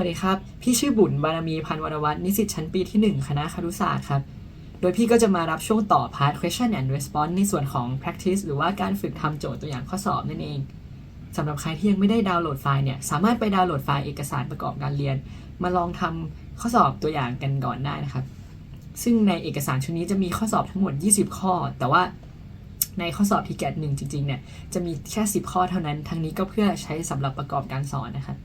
วัสดีครับ พี่ชื่อบุญบารมีพันวรวัฒน์นิสิตชั้นปีที่ 1 คณะครุศาสตร์ครับ โดยพี่ก็จะมารับช่วงต่อพาร์ท question and response ในส่วนของ practice หรือว่าการฝึกทำโจทย์ตัวอย่างข้อสอบนั่นเองสำหรับใครที่ยังไม่ได้ดาวน์โหลดไฟล์เนี่ย สามารถไปดาวน์โหลดไฟล์เอกสารประกอบการเรียน มาลองทำข้อสอบตัวอย่างกันก่อนได้นะครับ ซึ่งในเอกสารชุดนี้จะมีข้อสอบทั้งหมด 20 ข้อ แต่ว่าในข้อสอบที่แกดหนึ่งจริงๆเนี่ย จะมีแค่ 10 ข้อเท่านั้น ทั้งนี้ก็เพื่อใช้สำหรับประกอบการสอนนะครับ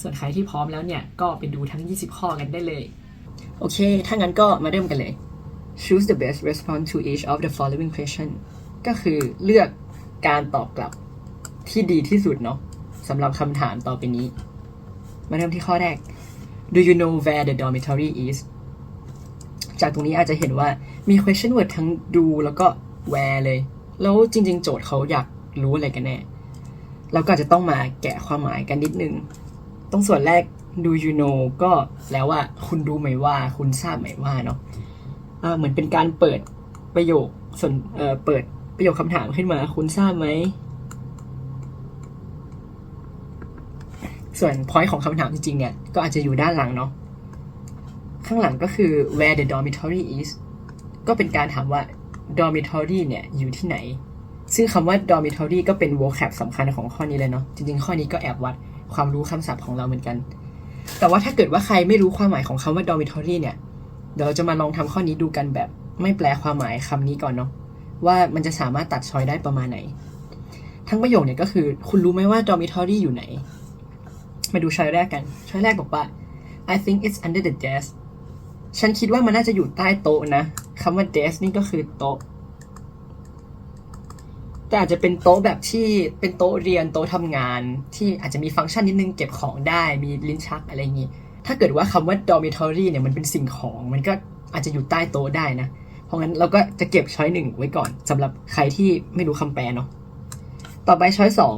ส่วนใครที่พร้อมแล้วเนี่ย ก็ไปดูทั้ง 20 ข้อกันได้เลย โอเค ถ้างั้นก็มาเริ่มกันเลย choose the best response to each of the following question ก็คือเลือกการตอบกลับที่ดีที่สุดเนาะสำหรับคำถามต่อไปนี้ มาเริ่มที่ข้อแรก do you know where the dormitory is จากตรงนี้อาจจะเห็นว่ามี question word ทั้งดูแล้วก็ where เลย แล้วจริง ๆ โจทย์เขาอยากรู้อะไรกันแน่ เราก็อาจจะต้องมาแกะความหมายกันนิดนึง ตรงส่วนแรก do you know ก็แล้วว่าคุณรู้ไหมว่า คุณทราบไหมว่าเนาะเหมือนเป็นการเปิดประโยคส่วนเอ่อเปิดประโยคคำถามขึ้นมา คุณทราบไหม ส่วน point ของคำถามจริงๆเนี่ย ก็อาจจะอยู่ด้านหลังเนาะ ข้างหลังก็คือ where the dormitory is ก็เป็นการถามว่า dormitory เนี่ย อยู่ที่ไหน ซึ่งคำว่า dormitory ก็เป็น vocab สำคัญของข้อนี้เลยเนาะ จริงๆ ข้อนี้ก็แอบวัด ความรู้คำศัพท์ของเราเหมือนกัน แต่ว่าถ้าเกิดว่าใครไม่รู้ความหมายของคำว่า dormitory เนี่ย เดี๋ยวเราจะมาลองทำข้อนี้ดูกันแบบไม่แปลความหมายคำนี้ก่อนเนาะว่ามันจะสามารถตัดชอยได้ประมาณไหน ทั้งประโยคเนี่ยก็คือคุณรู้ไหมว่า dormitory อยู่ไหน มาดูชอยแรกกันชอยแรกบอกว่า I think it's under the desk ฉันคิดว่ามันน่าจะอยู่ใต้โต๊ะนะคำว่า desk นี่ก็คือโต๊ะ แต่อาจจะเป็นโต๊ะแบบที่เป็นโต๊ะเรียนโต๊ะทำงาน ที่อาจจะมีฟังก์ชันนิดนึงเก็บของได้มีลิ้นชักอะไรอย่างนี้ถ้าเกิดว่าคำว่า dormitory เนี่ยมันเป็นสิ่งของมันก็อาจจะอยู่ใต้โต๊ะได้นะ เพราะงั้นเราก็จะเก็บช้อยหนึ่งไว้ก่อนสำหรับใครที่ไม่รู้คำแปลเนาะต่อไปช้อยสอง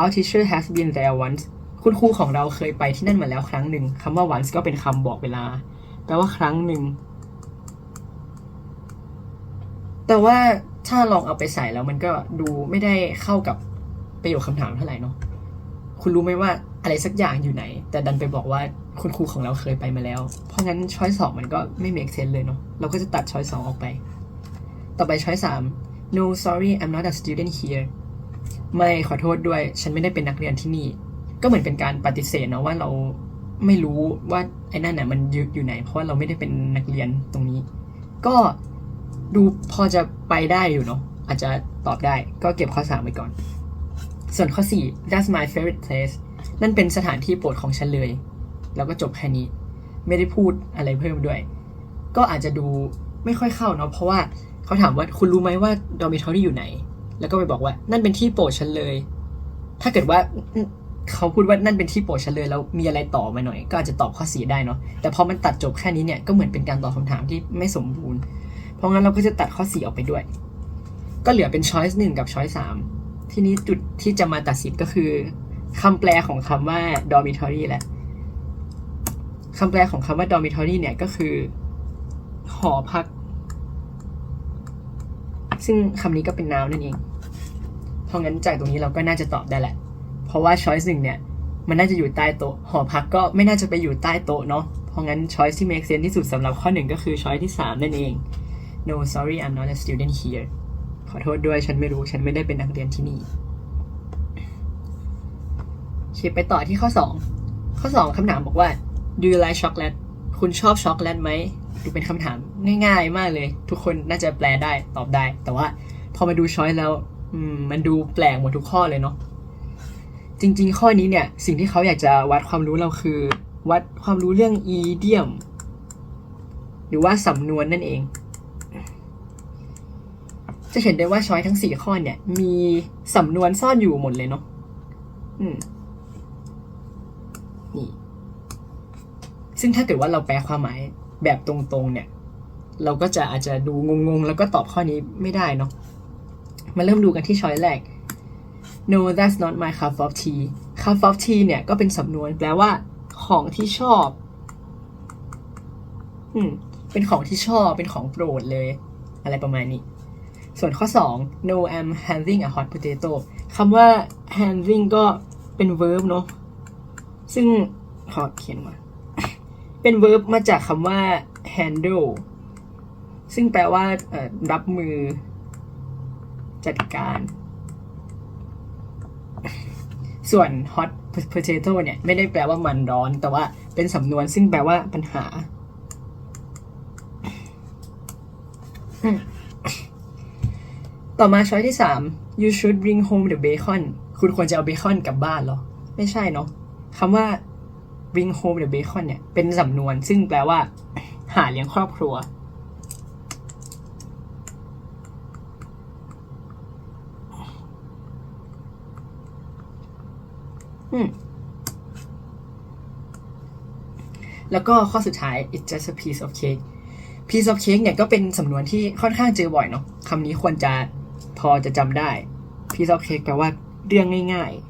our teacher has been there once คุณครูของเราเคยไปที่นั่นมาแล้วครั้งหนึ่งคำว่า once ก็เป็นคำบอกเวลา แปลว่าครั้งหนึ่งแต่ว่า ถ้าลองเอาไปใส่แล้วมันก็ดูไม่ได้เข้ากับประโยคคำถามเท่าไหร่เนาะคุณรู้ไหมว่าอะไรสักอย่างอยู่ไหน แต่ดันไปบอกว่าคุณครูของเราเคยไปมาแล้ว เพราะงั้นช้อยสองมันก็ไม่ make sense เลยเนาะเราก็จะตัดช้อยสองออกไป ต่อไปช้อยสาม no sorry I'm not a student here ไม่ขอโทษด้วย ฉันไม่ได้เป็นนักเรียนที่นี่ ก็เหมือนเป็นการปฏิเสธเนาะว่าเราไม่รู้ว่าไอ้นั่นน่ะมันยึดอยู่ไหน เพราะว่าเราไม่ได้เป็นนักเรียนตรงนี้ ก็ ดูพอจะไปได้อยู่เนาะอาจจะตอบได้ก็เก็บข้อสามไว้ก่อน ส่วนข้อ 4 that's my favorite place นั่นเป็นสถานที่โปรดของฉันเลย แล้วก็จบแค่นี้ ไม่ได้พูดอะไรเพิ่มด้วย ก็อาจจะดูไม่ค่อยเข้าเนาะเพราะว่าเขาถามว่าคุณรู้ไหมว่า dormitory อยู่ไหน แล้วก็ไปบอกว่านั่นเป็นที่โปรดฉันเลย ถ้าเกิดว่าเขาพูดว่านั่นเป็นที่โปรดฉันเลยแล้วมีอะไรต่อมาหน่อย ก็อาจจะตอบข้อสีได้เนาะแต่พอมันตัดจบแค่นี้เนี่ยก็เหมือนเป็นการตอบคำถามที่ไม่สมบูรณ์ ราะงั้นเราก็จะตัดข้อสี่ออกไปด้วย ก็เหลือเป็น choice หนึ่งกับ choice สามทีนี้จุดที่จะมาตัดสินก็คือคำแปลของคำว่า dormitory แหละคำแปลของคำว่า dormitory เนี่ยก็คือ หอพัก ซึ่งคำนี้ก็เป็น noun นั่นเอง เพราะงั้นจากตรงนี้เราก็น่าจะตอบได้แหละ เพราะว่า choice หนึ่งเนี่ย มันน่าจะอยู่ใต้โต๊ะ หอพักก็ไม่น่าจะไปอยู่ใต้โต๊ะเนาะ เพราะงั้น choice ที่ make sense ที่สุดสำหรับข้อหนึ่งก็คือ choice ที่สามนั่นเอง no sorry I'm not a student here ขอโทษด้วยฉันไม่รู้ฉันไม่ได้เป็นนักเรียนที่นี่โอเคไปต่อที่ข้อ 2 ข้อ 2คำถามบอกว่า do you like chocolate คุณชอบช็อกโกแลตไหมดูเป็นคำถามง่ายๆ มากเลย ทุกคนน่าจะแปลได้ตอบได้ แต่ว่าพอมาดูช้อยแล้วมมันดูแปลกหมดทุกข้อเลยเนาะจริง ๆ ข้อนี้เนี่ย สิ่งที่เขาอยากจะวัดความรู้เราคือ วัดความรู้เรื่อง idiom หรือว่าสำนวนนั่นเอง จะเห็นได้ว่าช้อยทั้งสี่ข้อเนี่ย มีสำนวนซ่อนอยู่หมดเลยเนาะอืมนี่ ซึ่งถ้าเกิดว่าเราแปลความหมายแบบตรงๆ เนี่ย เราก็จะอาจจะดูงงๆ แล้วก็ตอบข้อนี้ไม่ได้เนาะ มาเริ่มดูกันที่ช้อยแรก no that's not my cup of tea cup of tea เนี่ยก็เป็นสำนวนแปลว่า ของที่ชอบ อืม เป็นของที่ชอบ เป็นของโปรดเลย อะไรประมาณนี้ ส่วนข้อ 2 no I'm having a hot potato คำว่า having ก็เป็น verb เนอะซึ่งพอเขียนมา เป็น verb มาจากคำว่า handle ซึ่งแปลว่ารับมือจัดการ ส่วน hot potato เนี่ย ไม่ได้แปลว่ามันร้อน แต่ว่าเป็นสำนวนซึ่งแปลว่าปัญหา ต่อมาช้อยที่ 3 you should bring home the bacon คุณควรจะเอาเบคอนกลับบ้านเหรอ ไม่ใช่เนาะคำว่า bring home the bacon เนี่ย เป็นสำนวน ซึ่งแปลว่า หาเลี้ยงครอบครัวอืมแล้วก็ข้อสุดท้าย it's just a piece of cake piece of cake เนี่ยก็เป็นสำนวนที่ค่อนข้างเจอบ่อยเนาะคำนี้ควรจะ พอจะจำได้ piece of cake แปลว่าเรื่องง่ายๆ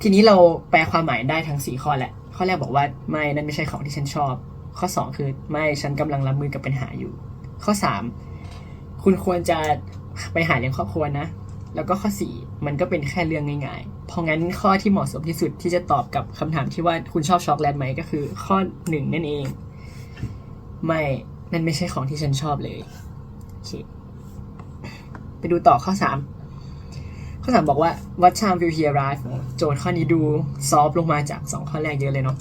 ทีนี้เราแปลความหมายได้ทั้ง4ข้อแหละ ข้อแรกบอกว่าไม่นั่นไม่ใช่ของที่ฉันชอบ ข้อ2คือไม่ฉันกำลังรับมือกับปัญหาอยู่ ข้อ3คุณควรจะไปหาเลี้ยงครอบครัวนะ แล้วก็ข้อ4มันก็เป็นแค่เรื่องง่ายๆ เพราะงั้นข้อที่เหมาะสมที่สุดที่จะตอบกับคำถามที่ว่าคุณชอบช็อกโกแลตไหมก็คือ ข้อ1นั่นเอง ไม่ นั่นไม่ใช่ของที่ฉันชอบเลยโอเคไปดูต่อข้อ3ข้อ3บอกว่า what time will he arrive โจทย์ข้อนี้ดูซอฟต์ลงมาจาก2ข้อแรกเยอะเลยเนาะ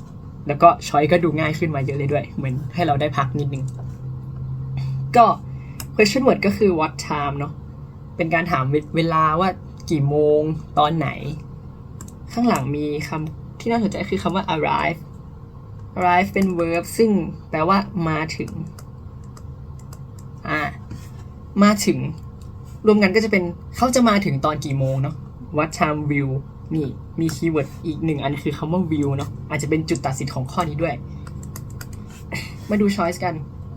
แล้วก็ช้อยก็ดูง่ายขึ้นมาเยอะเลยด้วย เหมือนให้เราได้พักนิดนึง ก็ question word ก็คือ what time เนาะเป็นการถามเวลาว่ากี่โมงตอนไหน ข้างหลังมีคำที่น่าสนใจคือคำว่า arrive arrive เป็น verb ซึ่งแปลว่ามาถึง อ่า มาถึงรวมกันก็จะเป็นเขาจะมาถึงตอนกี่โมงเนาะ what time will นี่มีคีย์เวิร์ดอีกหนึ่งอันคือคำว่า will เนาะอาจจะเป็นจุดตัดสินของข้อนี้ด้วย มาดู choice กัน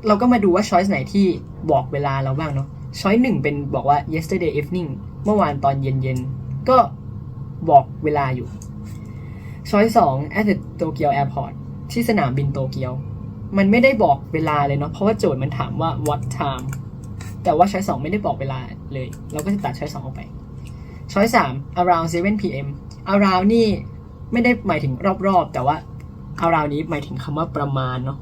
เราก็มาดูว่า choice ไหนที่บอกเวลาเราบ้างเนาะ choice หนึ่งเป็นบอกว่า yesterday evening เมื่อวานตอนเย็นๆ ก็บอกเวลาอยู่ choice สอง at the Tokyo airport ที่สนามบินโตเกียว มันไม่ได้บอกเวลาเลยเนาะเพราะว่าโจทย์มันถามว่า what time แต่ว่า choice สองไม่ได้บอกเวลาเลย เราก็จะตัด choice สองออกไป choice สาม around 7 pm around นี่ไม่ได้หมายถึงรอบๆ แต่ว่า around นี้หมายถึงคำว่าประมาณเนาะ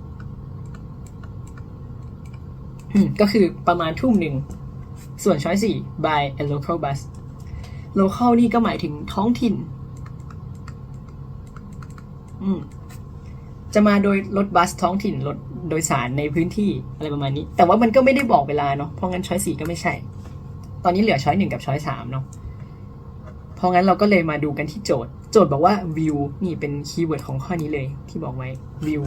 ก็คือประมาณทุ่มหนึ่ง ส่วนช้อยสี่ by a local bus local นี่ก็หมายถึงท้องถิ่น อืม จะมาโดยรถบัสท้องถิ่นรถโดยสารในพื้นที่อะไรประมาณนี้ แต่ว่ามันก็ไม่ได้บอกเวลาเนาะเพราะงั้นช้อยสี่ก็ไม่ใช่ ตอนนี้เหลือช้อยหนึ่งกับช้อยสามเนาะเพราะงั้นเราก็เลยมาดูกันที่โจทย์ โจทย์บอกว่า view นี่เป็นคีย์เวิร์ดของข้อนี้เลยที่บอกไว้ view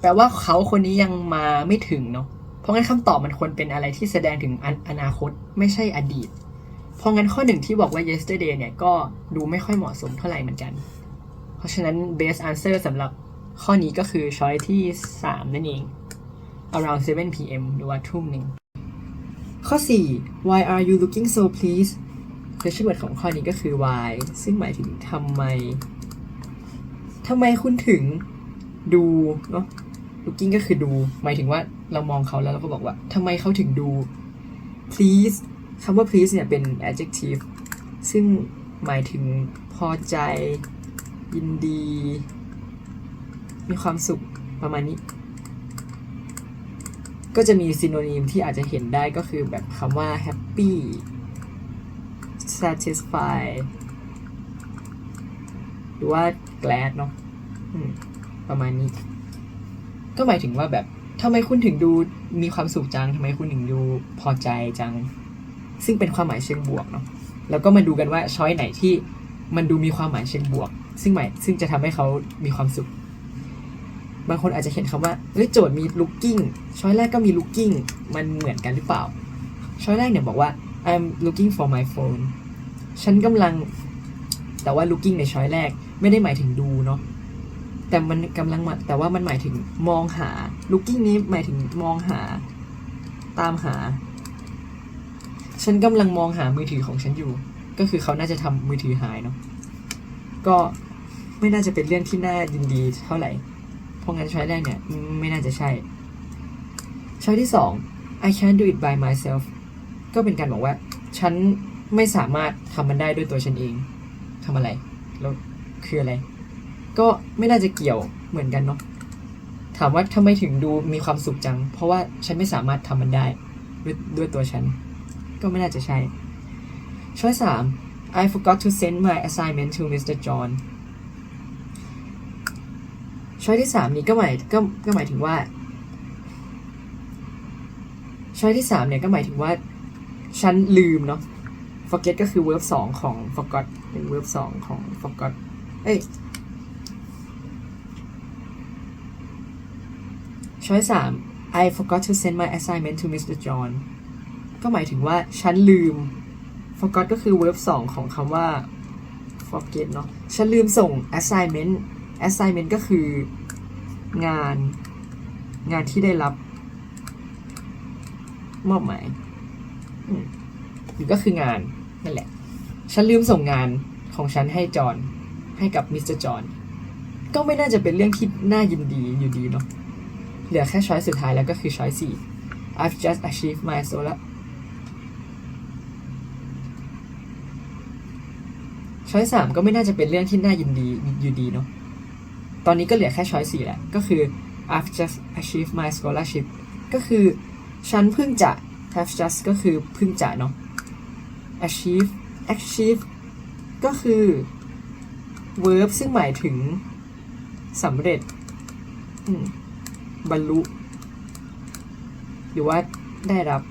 แปลว่าเขาคนนี้ยังมาไม่ถึงเนาะเพราะงั้นคำตอบมันควรเป็นอะไรที่แสดงถึงออนาคตไม่ใช่อดีต เพราะงั้นข้อหนึ่งที่บอกว่า yesterday เนี่ยก็ดูไม่ค่อยเหมาะสมเท่าไหร่เหมือนกัน เพราะฉะนั้น best answer สำหรับ ข้อนี้ก็คือ choice ที่ 3 นั่นเอง around 7 pm หรือว่าทุ่มหนึ่ง ข้อ 4 why are you looking so pleased question word ของข้อนี้ก็คือ why ซึ่งหมายถึงทำไมทำไมคุณถึงดูเนาะ looking ก็คือดู หมายถึงว่าเรามองเขาแล้วเราก็บอกว่าทำไมเขาถึงดู please คำว่า please เนี่ยเป็น adjective ซึ่งหมายถึงพอใจ ยินดี มีความสุขประมาณนี้ ก็จะมีซีโนนิมที่อาจจะเห็นได้ก็คือแบบคำว่า happy satisfy หรือว่า glad เนาะอืมประมาณนี้ ก็หมายถึงว่าแบบทำไมคุณถึงดูมีความสุขจังทำไมคุณถึงดูพอใจจัง ซึ่งเป็นความหมายเชิงบวกเนาะแล้วก็มาดูกันว่าช้อยไหนที่มันดูมีความหมายเชิงบวก ซึ่งหมายซึ่งจะทำให้เขามีความสุข บางคนอาจจะเห็นคำว่าเฮ้ยโจทย์มี looking ช้อยแรกก็มี looking มันเหมือนกันหรือเปล่า ช้อยแรกเนี่ยบอกว่า I'm looking for my phone ฉันกำลัง แต่ว่า looking ในช้อยแรก ไม่ได้หมายถึงดูเนาะแต่มันกำลังแต่ว่ามันหมายถึงมองหา looking นี้หมายถึงมองหา ตามหา ฉันกำลังมองหามือถือของฉันอยู่ ก็คือเขาน่าจะทำมือถือหายเนาะก็ไม่น่าจะเป็นเรื่องที่น่ายินดีเท่าไหร่ เพราะงั้นช้อยแรกเนี่ย ไม่น่าจะใช่ ช้อยที่สอง I can't do it by myself ก็เป็นการบอกว่า ฉันไม่สามารถทำมันได้ด้วยตัวฉันเอง ทำอะไร แล้วคืออะไร ก็ไม่น่าจะเกี่ยวเหมือนกันเนาะ ถามว่าทำไมถึงดูมีความสุขจัง เพราะว่าฉันไม่สามารถทำมันได้ด้วยด้วยตัวฉัน ก็ไม่น่าจะใช่ ช้อยสาม I forgot to send my assignment to Mr. John ช้อยที่สามนี้ก็หมายก็ก็หมายถึงว่า ช้อยที่สามเนี่ยก็หมายถึงว่า ฉันลืมเนาะ forget ก็คือ verb สองของ forgot เป็น verb สองของ forgot เอ้ยช้อยสาม I forgot to send my assignment to Mr. John ก็หมายถึงว่า ฉันลืม forgot ก็คือ verb สองของคำว่า forget เนาะ ฉันลืมส่ง assignment assignment ก็คืองานงานที่ได้รับ มอบหมายหรือก็คืองานนั่นแหละ ฉันลืมส่งงานของฉันให้จอนให้กับมิสเตอร์จอนก็ไม่น่าจะเป็นเรื่องที่น่ายินดีอยู่ดีเนาะเหลือแค่ช้อยสุดท้ายแล้วก็คือช้อยสี่ I've just achieved my solar ช้อยสามก็ไม่น่าจะเป็นเรื่องที่น่ายินดีอยู่ดีเนาะ ตอนนี้ก็เหลือแค่ช้อยสี่แหละ ก็คือ I've just achieved my scholarship ก็คือฉันเพิ่งจะ have just ก็คือเพิ่งจะเนาะ achieve achieve ก็คือ verb ซึ่งหมายถึงสำเร็จบรรลุ หรือว่าได้รับ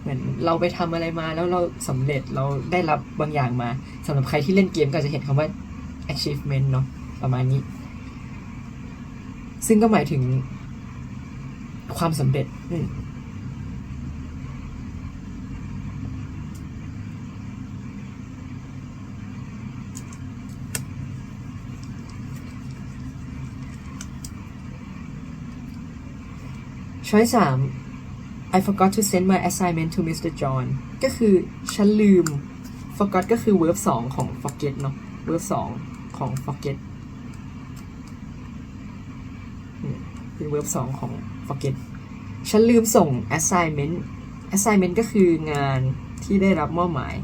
เหมือนเราไปทำอะไรมาแล้วเราสำเร็จเราได้รับบางอย่างมาสำหรับใครที่เล่นเกมก็จะเห็นคำว่า achievement เนาะประมาณนี้ ซึ่งก็หมายถึงความสำเร็จช้อยสาม I forgot to send my assignment to Mr. John ก็คือ ฉันลืม forgot ก็คือ verb สองของ forget เนาะ verb สอง ของ forget เป็น verb สองของ forget ฉันลืมส่ง assignment assignment ก็คืองานที่ได้รับมอบหมาย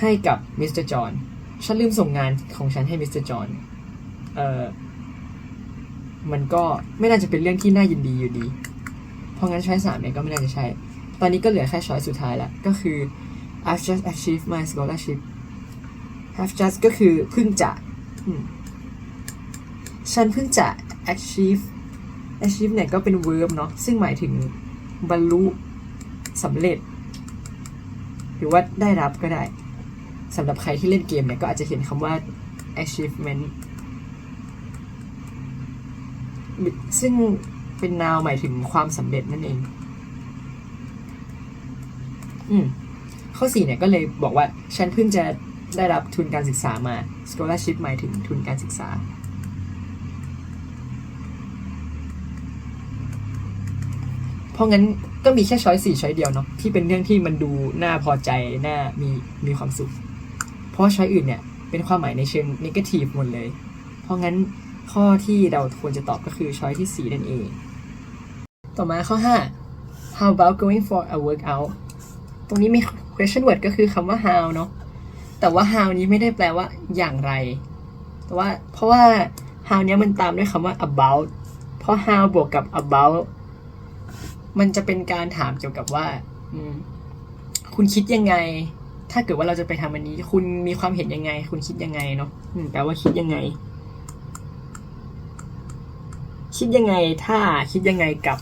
ให้กับ Mr. John ฉันลืมส่งงานของฉันให้ Mr. John เอ่อมันก็ไม่น่าจะเป็นเรื่องที่น่ายินดีอยู่ดี เพราะงั้นช้อยสามเนี่ยก็ไม่น่าจะใช่ ตอนนี้ก็เหลือแค่ช้อยสุดท้ายแล้วก็คือ I've just achieved my scholarship have just ก็คือเพิ่งจะ ฉันเพิ่งจะ achieve achieve เนี่ยก็เป็น verb เนาะซึ่งหมายถึงบรรลุสำเร็จ หรือว่าได้รับก็ได้สำหรับใครที่เล่นเกมเนี่ย ก็อาจจะเห็นคำว่า achievement ซึ่งเป็นนาวหมายถึงความสำเร็จนั่นเอง อืม ข้อสี่เนี่ยก็เลยบอกว่าฉันเพิ่งจะได้รับทุนการศึกษามา scholarship หมายถึงทุนการศึกษา เพราะงั้นก็มีแค่ช้อยสี่ช้อยเดียวเนาะที่เป็นเรื่องที่มันดูน่าพอใจน่ามีมีความสุข เพราะว่าช้อยอื่นเนี่ยเป็นความหมายในเชิง negative หมดเลย เพราะงั้นข้อที่เราควรจะตอบก็คือช้อยที่ 4 นั่นเอง ต่อมาข้อ 5 how about going for a workout ตรงนี้มี question word ก็คือคำว่า how เนาะแต่ว่า how นี้ไม่ได้แปลว่าอย่างไร แต่ว่าเพราะว่า how นี้มันตามด้วยคำว่า about เพราะ how บวกกับ about มันจะเป็นการถามเกี่ยวกับว่า คุณคิดยังไง ถ้าเกิดว่าเราจะไปทำอันนี้ คุณมีความเห็นยังไง คุณคิดยังไงเนาะแปลว่าคิดยังไง คิดยังไงถ้าคิดยังไงกับ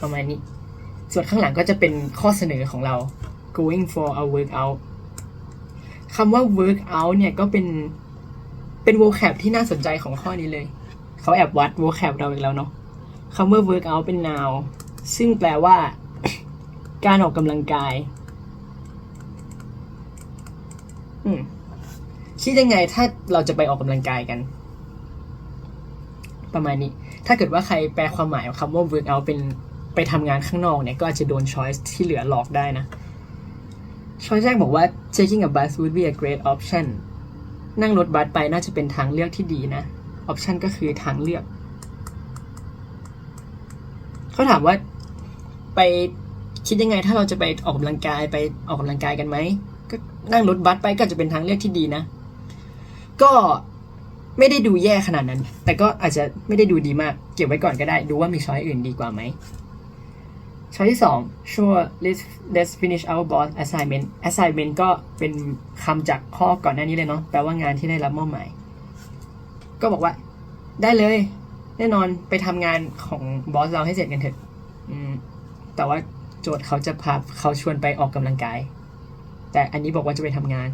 ประมาณนี้ ส่วนข้างหลังก็จะเป็นข้อเสนอของเรา going for a workout คำว่า workout เนี่ยก็เป็นเป็น vocab ที่น่าสนใจของข้อนี้เลย เขาแอบวัด vocab เราอีกแล้วเนาะคำว่า workout เป็น noun ซึ่งแปลว่า การออกกำลังกายอืมคิดยังไงถ้าเราจะไปออกกำลังกายกัน ประมาณนี้ ถ้าเกิดว่าใครแปลความหมายของคำว่า work out เป็นไปทำงานข้างนอกเนี่ย ก็อาจจะโดน choice ที่เหลือหลอกได้นะ choice แรกบอกว่า taking a bus would be a great option นั่งรถบัสไปน่าจะเป็นทางเลือกที่ดีนะ option ก็คือทางเลือก เขาถามว่าไปคิดยังไงถ้าเราจะไปออกกำลังกายไปออกกำลังกายกันไหม ก็นั่งรถบัสไปก็จะเป็นทางเลือกที่ดีนะ ก็ไม่ได้ดูแย่ขนาดนั้น แต่ก็อาจจะไม่ได้ดูดีมาก เก็บไว้ก่อนก็ได้ ดูว่ามีช้อยอื่นดีกว่าไหม ช้อยที่สอง sure let's let's finish our boss assignment assignment ก็เป็นคำจากข้อก่อนหน้านี้เลยเนาะแปลว่างานที่ได้รับมอบหมาย ก็บอกว่า ได้เลย แน่นอนไปทำงานของบอสเราให้เสร็จกันเถอะแต่ว่าโจทย์เขาจะพาเขาชวนไปออกกำลังกาย แต่อันนี้บอกว่าจะไปทำงาน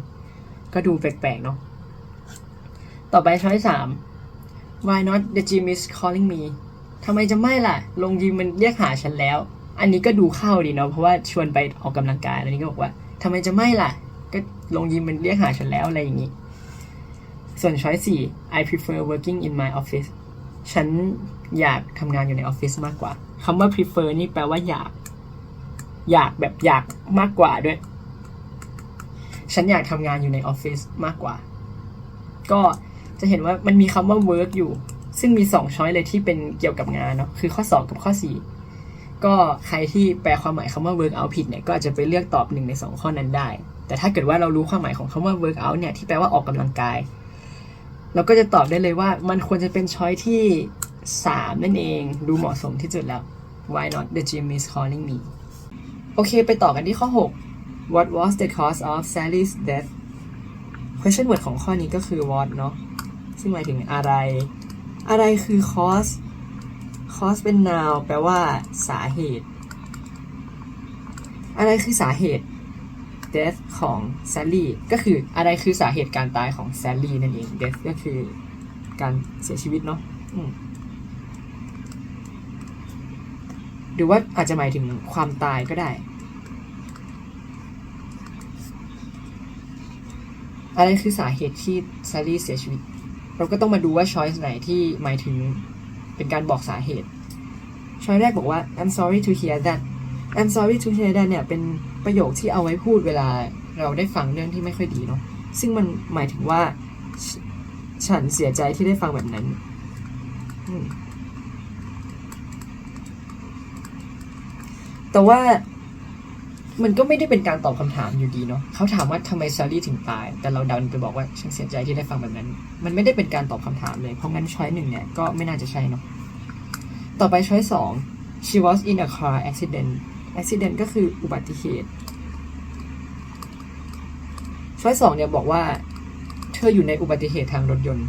ก็ดูแปลกๆเนาะต่อไปช้อยสาม why not the gym is calling me ทำไมจะไม่ล่ะ ลงยิมมันเรียกหาฉันแล้ว อันนี้ก็ดูเข้าดีเนาะเพราะว่าชวนไปออกกำลังกายอันนี้ก็บอกว่าทำไมจะไม่ล่ะ ก็ลงยิมมันเรียกหาฉันแล้วอะไรอย่างนี้ ส่วนช้อยสี่ I prefer working in my office ฉันอยากทำงานอยู่ในออฟฟิศมากกว่าคำว่า prefer นี่แปลว่าอยาก อยากแบบอยากมากกว่าด้วย ฉันอยากทำงานอยู่ในออฟฟิศมากกว่า ก็จะเห็นว่ามันมีคำว่า work อยู่ ซึ่งมีสองช้อยเลยที่เป็นเกี่ยวกับงานเนาะ คือข้อ2กับข้อ4 ก็ใครที่แปลความหมายคำว่า work out ผิดเนี่ยก็อาจจะไปเลือกตอบหนึ่งในสองข้อนั้นได้ แต่ถ้าเกิดว่าเรารู้ความหมายของคำว่า work out เนี่ยที่แปลว่าออกกำลังกาย เราก็จะตอบได้เลยว่ามันควรจะเป็นช้อยที่ 3 นั่นเองดูเหมาะสมที่สุดแล้ว why not the gym is calling me โอเค ไปต่อกันที่ข้อ 6 what was the cause of Sally's death question word ของข้อนี้ก็คือ what เนาะซึ่งหมายถึงอะไร อะไรคือ cause cause เป็น noun แปลว่าสาเหตุ อะไรคือสาเหตุ death ของ Sally ก็คืออะไรคือสาเหตุการตายของ Sally นั่นเอง death ก็คือการเสียชีวิตเนาะหรือว่าอาจจะหมายถึงความตายก็ได้ อะไรคือสาเหตุที่ Sally เสียชีวิต เราก็ต้องมาดูว่า choice ไหนที่หมายถึง เป็นการบอกสาเหตุช้อยแรกบอกว่า I'm sorry to hear that I'm sorry to hear that เนี่ยเป็นประโยคที่เอาไว้พูดเวลาเราได้ฟังเรื่องที่ไม่ค่อยดีเนาะซึ่งมันหมายถึงว่าฉันเสียใจที่ได้ฟังแบบนั้น แต่ว่า มันก็ไม่ได้เป็นการตอบคำถามอยู่ดีเนาะเขาถามว่าทำไมซารี่ถึงตาย แต่เราดันไปบอกว่าฉันเสียใจที่ได้ฟังแบบนั้น มันไม่ได้เป็นการตอบคำถามเลย เพราะงั้นช้อยหนึ่งเนี่ยก็ไม่น่าจะใช่เนาะ ต่อไปช้อยสอง she was in a car accident accident ก็คืออุบัติเหตุ ช้อยสองเนี่ยบอกว่า เธออยู่ในอุบัติเหตุทางรถยนต์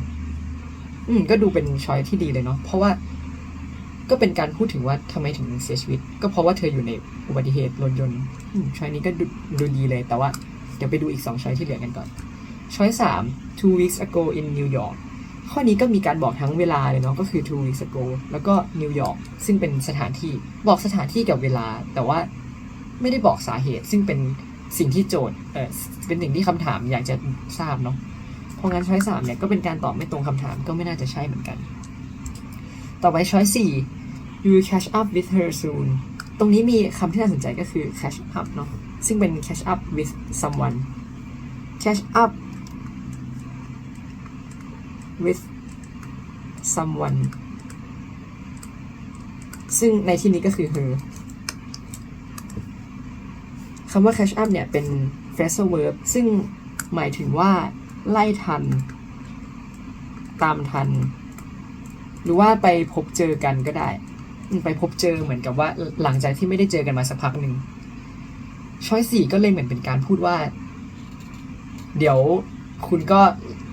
อืมก็ดูเป็นช้อยที่ดีเลยเนาะ เพราะว่า ก็เป็นการพูดถึงว่าทำไมถึงเสียชีวิต ก็เพราะว่าเธออยู่ในอุบัติเหตุรถยนต์ช้อยนี้ก็ดูดีเลย แต่ว่าเดี๋ยวไปดูอีกสองช้อยที่เหลือกันก่อนช้อยสาม two weeks ago in New York ข้อนี้ก็มีการบอกทั้งเวลาเลยเนาะก็คือ two weeks ago แล้วก็นิวยอร์กซึ่งเป็นสถานที่บอกสถานที่กับเวลา แต่ว่าไม่ได้บอกสาเหตุ ซึ่งเป็นสิ่งที่โจทย์เออเป็นสิ่งที่คำถามอยากจะทราบเนาะเพราะงั้นช้อยสามเนี่ยก็เป็นการตอบไม่ตรงคำถามก็ไม่น่าจะใช่เหมือนกัน ต่อไปช้อยสี่ you will catch up with her soon ตรงนี้มีคำที่น่าสนใจก็คือ catch up เนาะซึ่งเป็น catch up with someone catch up with someone ซึ่งในที่นี้ก็คือ her คำว่า catch up เนี่ยเป็น phrasal verb ซึ่งหมายถึงว่า ไล่ทัน ตามทัน หรือว่าไปพบเจอกันก็ได้ ไปพบเจอเหมือนกับว่าหลังจากที่ไม่ได้เจอกันมาสักพักหนึ่งช้อยสี่ก็เลยเหมือนเป็นการพูดว่า เดี๋ยวคุณก็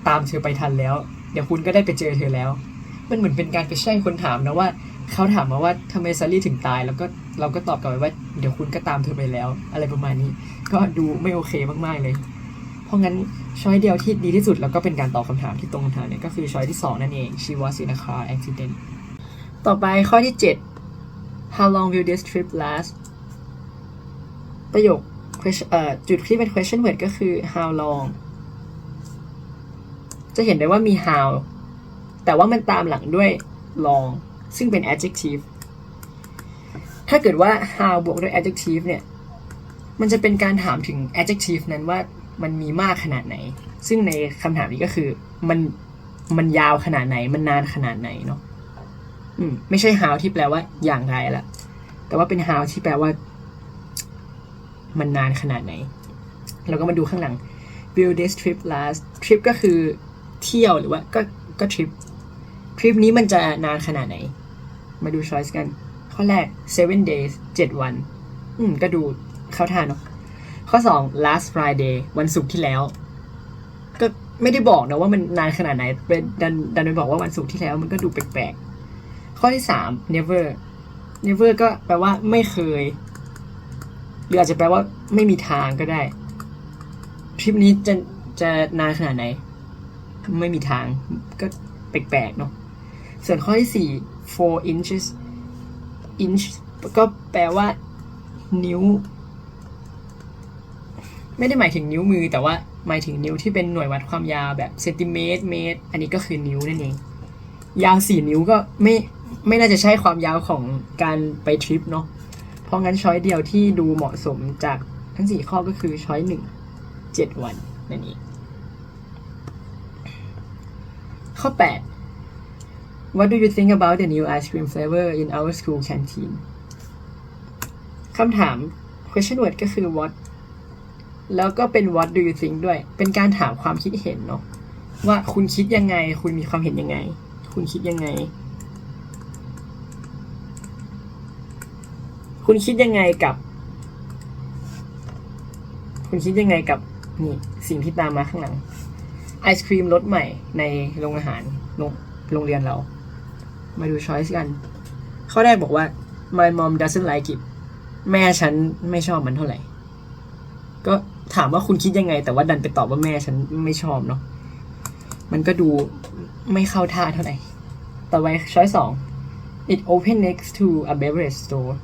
ตามเธอไปทันแล้ว เดี๋ยวคุณก็ได้ไปเจอเธอแล้ว มันเหมือนเป็นการไปแช่งคนถามนะว่าเขาถามมาว่าทำไมซารี่ถึงตาย แล้วก็เราก็ตอบกลับไปว่า เดี๋ยวคุณก็ตามเธอไปแล้ว อะไรประมาณนี้ ก็ดูไม่โอเคมากๆเลย เพราะงั้นช้อยเดียวที่ดีที่สุดแล้วก็เป็นการตอบคำถามที่ตรงคำถามเนี่ยก็คือช้อยที่สองนั่นเอง she was in a car accident ต่อไปข้อที่ 7 how long will this trip last ประโยคจุดที่เป็น question word ก็คือ how long จะเห็นได้ว่ามี how แต่ว่ามันตามหลังด้วย long ซึ่งเป็น adjective ถ้าเกิดว่า how บวกด้วย adjective เนี่ย มันจะเป็นการถามถึง adjective นั้นว่ามันมีมากขนาดไหน ซึ่งในคำถามนี้ก็คือ มัน มันยาวขนาดไหน มันนานขนาดไหนเนาะ ไม่ใช่ how ที่แปลว่าอย่างไรละแต่ว่าเป็น how ที่แปลว่า มันนานขนาดไหนแล้วก็มาดูข้างหลัง will this trip last trip ก็คือเที่ยวหรือว่าก็ก็ทริปทริปนี้มันจะนานขนาดไหน มาดูช้อยส์กัน ข้อแรก seven days 7วัน อืม ก็ดูเข้าท่าเนาะข้อ 2 last Friday วันศุกร์ที่แล้ว ก็ไม่ได้บอกนะว่ามันนานขนาดไหนเป็นดันดันไปบอกว่าวันศุกร์ที่แล้วมันก็ดูแปลกๆ ข้อที่3 never never ก็แปลว่าไม่เคย หรืออาจจะแปลว่าไม่มีทางก็ได้ทริปนี้จะจะนานขนาดไหน ไม่มีทางก็แปลกๆเนาะส่วนข้อที่4 four inches inch ก็แปลว่า นิ้ว ไม่ได้หมายถึงนิ้วมือแต่ว่าหมายถึงนิ้วที่เป็นหน่วยวัดความยาวแบบเซนติเมตรเมตร อันนี้ก็คือนิ้วนั่นเอง ยาวสี่นิ้วก็ไม่ ไม่น่าจะใช่ความยาวของการไปทริปเนาะเพราะงั้นช้อยเดียวที่ดูเหมาะสมจากทั้งสี่ข้อก็คือช้อยหนึ่งเจ็ดวันนั่นเองข้อ 8 What do you think about the new ice cream flavor in our school canteen คำถาม question word ก็คือ what แล้วก็เป็น what do you think ด้วย เป็นการถามความคิดเห็นเนาะว่าคุณคิดยังไง คุณมีความเห็นยังไง คุณคิดยังไง คุณคิดยังไงกับ คุณคิดยังไงกับนี่สิ่งที่ตามมาข้างหลัง ไอศครีมรสใหม่ในโรงอาหารโรงโรงเรียนเรา มาดูช้อยส์กัน ข้อแรกบอกว่า my mom doesn't like it แม่ฉันไม่ชอบมันเท่าไหร่ ก็ถามว่าคุณคิดยังไง แต่ว่าดันไปตอบว่าแม่ฉันไม่ชอบเนาะ มันก็ดูไม่เข้าท่าเท่าไหร่ ต่อไปช้อยสอง it open next to a beverage store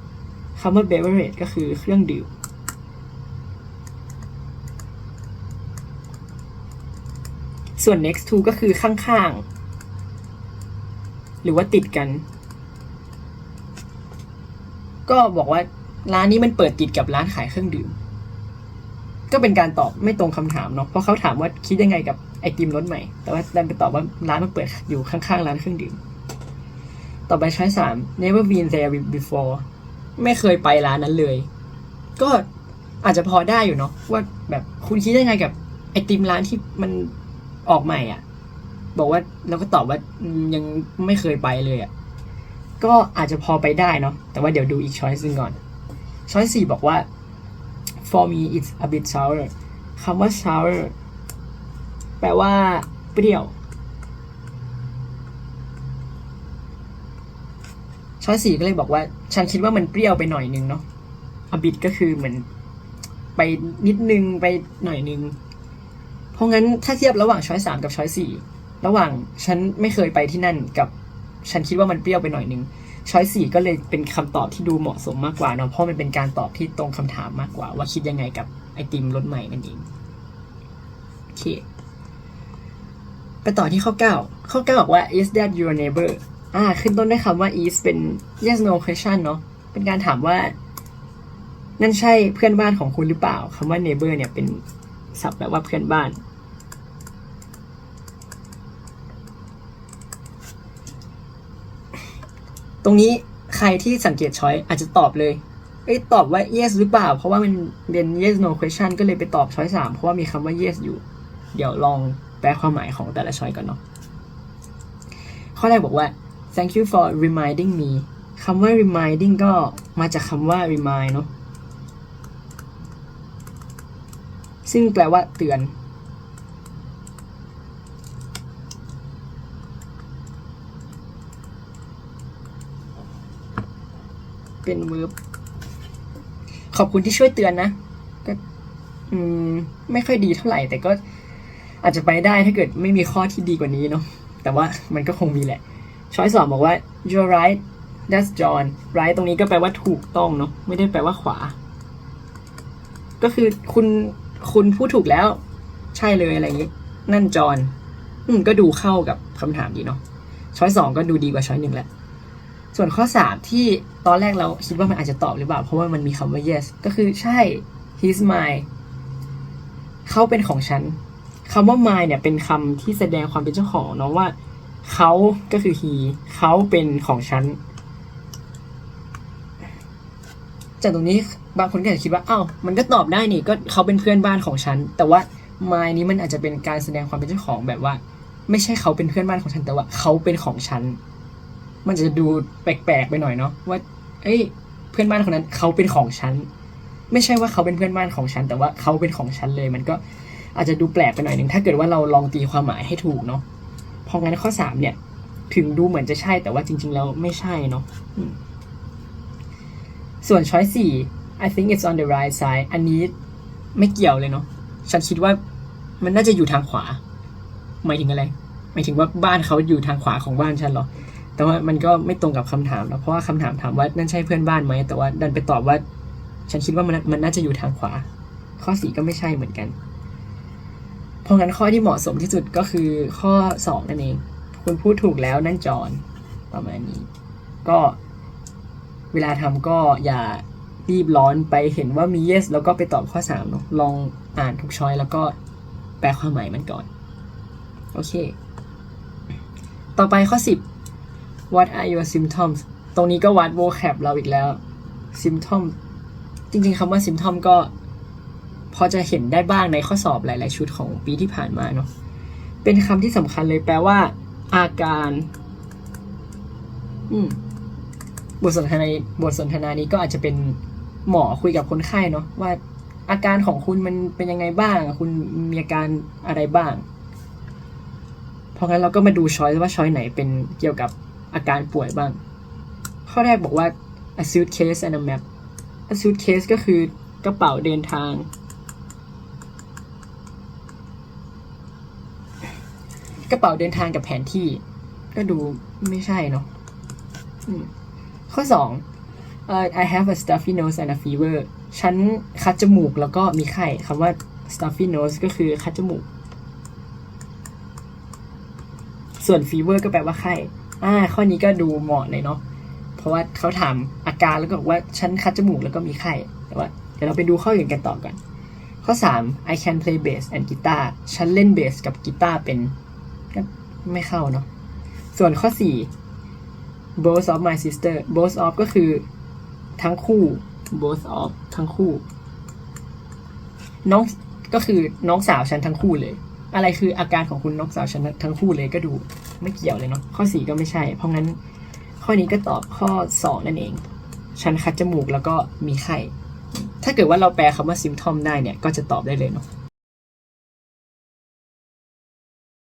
คำว่า beverage ก็คือเครื่องดื่ม ส่วน next to ก็คือข้างๆ หรือว่าติดกัน ก็บอกว่าร้านนี้มันเปิดติดกับร้านขายเครื่องดื่ม ก็เป็นการตอบไม่ตรงคำถามเนาะ เพราะเขาถามว่าคิดยังไงกับไอติมรสใหม่ แต่ว่าดันไปตอบว่าร้านมันเปิดอยู่ข้างๆ ร้านเครื่องดื่ม ต่อไปช้อยสาม never been there before ไม่เคยไปร้านนั้นเลย ก็อาจจะพอได้อยู่เนาะว่าแบบคุณคิดยังไงกับไอติมร้านที่มันออกใหม่อะ บอกว่าเราก็ตอบว่ายังไม่เคยไปเลยอะก็อาจจะพอไปได้เนาะแต่ว่าเดี๋ยวดูอีกช้อยส์นึงก่อนช้อยสี่บอกว่า for me it's a bit sour คำว่า sour แปลว่าเปรี้ยว ช้อยสี่ก็เลยบอกว่าฉันคิดว่ามันเปรี้ยวไปหน่อยนึงเนาะ a bit ก็คือเหมือนไปนิดนึงไปหน่อยนึง เพราะงั้นถ้าเทียบระหว่างช้อยสามกับช้อยสี่ระหว่างฉันไม่เคยไปที่นั่นกับฉันคิดว่ามันเปรี้ยวไปหน่อยนึงช้อยสี่ก็เลยเป็นคำตอบที่ดูเหมาะสมมากกว่าเนาะเพราะมันเป็นการตอบที่ตรงคำถามมากกว่า ว่าคิดยังไงกับไอติมรสใหม่นั่นเองโอเคไปต่อที่ข้อ 9 ข้อ 9 บอกว่า is that your neighbor อ่า ขึ้นต้นด้วยคำว่า is เป็น yes no question เนาะเป็นการถามว่า นั่นใช่เพื่อนบ้านของคุณหรือเปล่าคำว่า neighbor เนี่ยเป็นศัพท์แปลว่าเพื่อนบ้าน ตรงนี้ใครที่สังเกตช้อยอาจจะตอบเลยเอ้ยตอบว่า yes หรือเปล่า เพราะว่ามันเป็น yes no question ก็เลยไปตอบช้อยสามเพราะว่ามีคำว่า yes อยู่ เดี๋ยวลองแปลความหมายของแต่ละช้อยก่อนเนาะข้อแรกบอกว่า thank you for reminding me คำว่า reminding ก็มาจากคำว่า remind เนาะซึ่งแปลว่าเตือน เป็น verb ขอบคุณที่ช่วยเตือนนะ ก็อืมไม่ค่อยดีเท่าไหร่ แต่ก็อาจจะไปได้ถ้าเกิดไม่มีข้อที่ดีกว่านี้เนาะแต่ว่ามันก็คงมีแหละ ช้อยสองบอกว่า you're right that's John right ตรงนี้ก็แปลว่าถูกต้องเนาะไม่ได้แปลว่าขวา ก็คือคุณคุณพูดถูกแล้ว ใช่เลยอะไรอย่างงี้ นั่นจอห์นอืมก็ดูเข้ากับคำถามดีเนาะช้อยสองก็ดูดีกว่าช้อยหนึ่งแหละส่วนข้อสามที่ตอนแรกเราคิดว่ามันอาจจะตอบหรือเปล่า เพราะว่ามันมีคำว่า yes ก็คือใช่ he's mine เขาเป็นของฉันคำว่า mine เนี่ยเป็นคำที่แสดงความเป็นเจ้าของเนาะว่า เขาก็คือ he เขาเป็นของฉัน จากตรงนี้บางคนก็อาจจะคิดว่าอ้าวมันก็ตอบได้นี่ก็เขาเป็นเพื่อนบ้านของฉัน แต่ว่า my นี้มันอาจจะเป็นการแสดงความเป็นเจ้าของแบบว่า ไม่ใช่เขาเป็นเพื่อนบ้านของฉันแต่ว่าเขาเป็นของฉัน มันจะดูแปลกๆไปหน่อยเนาะว่า เอ้ย เพื่อนบ้านคนนั้นเขาเป็นของฉันไม่ใช่ว่าเขาเป็นเพื่อนบ้านของฉัน แต่ว่าเขาเป็นของฉันเลย มันก็อาจจะดูแปลกไปหน่อยหนึ่งถ้าเกิดว่าเราลองตีความหมายให้ถูกเนาะ ราะงั้นข้อสามเนี่ย ถึงดูเหมือนจะใช่แต่ว่าจริง ๆ แล้วไม่ใช่เนาะส่วนช้อยสี่ I think it's on the right side อันนี้ไม่เกี่ยวเลยเนาะฉันคิดว่ามันน่าจะอยู่ทางขวา หมายถึงอะไร หมายถึงว่าบ้านเขาอยู่ทางขวาของบ้านฉันเหรอ แต่ว่ามันก็ไม่ตรงกับคำถามแล้วเพราะว่าคำถามถามว่านั่นใช่เพื่อนบ้านไหมแต่ว่าดันไปตอบว่า ฉันคิดว่ามันมันน่าจะอยู่ทางขวา ข้อสี่ก็ไม่ใช่เหมือนกัน เพราะงั้นข้อที่เหมาะสมที่สุดก็คือข้อสองนั่นเอง คุณพูดถูกแล้วนั่นจอนประมาณนี้ ก็เวลาทำก็อย่ารีบร้อนไปเห็นว่ามี yes แล้วก็ไปตอบข้อ3เนอะลองอ่านทุกช้อยแล้วก็แปลความหมายมันก่อน โอเค ต่อไปข้อ 10 what are your symptoms ตรงนี้ก็วัด vocab เราอีกแล้ว symptom จริงๆคำว่า symptom ก็ พอจะเห็นได้บ้างในข้อสอบหลาย ๆ ชุดของปีที่ผ่านมาเนาะเป็นคำที่สำคัญเลยแปลว่า อาการบทสนทนาบทสนทนานี้ก็อาจจะเป็นหมอคุยกับคนไข้เนาะว่าอาการของคุณมันเป็นยังไงบ้าง คุณมีอาการอะไรบ้าง เพราะงั้นเราก็มาดูช้อยว่าช้อยไหนเป็นเกี่ยวกับอาการป่วยบ้าง ข้อแรกบอกว่า a suitcase and a map a suitcase ก็คือกระเป๋าเดินทาง กระเป๋าเดินทางกับแผนที่ ก็ดูไม่ใช่เนาะข้อสอง I have a stuffy nose and a fever ฉันคัดจมูกแล้วก็มีไข้คำว่า stuffy nose ก็คือคัดจมูก ส่วน fever ก็แปลว่าไข้ อ่า ข้อนี้ก็ดูเหมาะเลยเนาะ เพราะว่าเขาถามอาการแล้วก็บอกว่าฉันคัดจมูกแล้วก็มีไข้ แต่ว่าเดี๋ยวเราไปดูข้ออื่นกันต่อกันข้อ 3 I can play bass and guitar ฉันเล่นเบสกับกีตาร์เป็น ไม่เข้าเนาะ ส่วนข้อ 4 both of my sister both of ก็คือทั้งคู่ both of ทั้งคู่ น้องก็คือน้องสาวฉันทั้งคู่เลย อะไรคืออาการของคุณน้องสาวฉันทั้งคู่เลยก็ดูไม่เกี่ยวเลยเนาะข้อ 4 ก็ไม่ใช่ เพราะงั้นข้อนี้ก็ตอบข้อ 2 นั่นเอง ฉันคัดจมูกแล้วก็มีไข้ถ้าเกิดว่าเราแปลคำว่า symptom ได้เนี่ย ก็จะตอบได้เลยเนาะ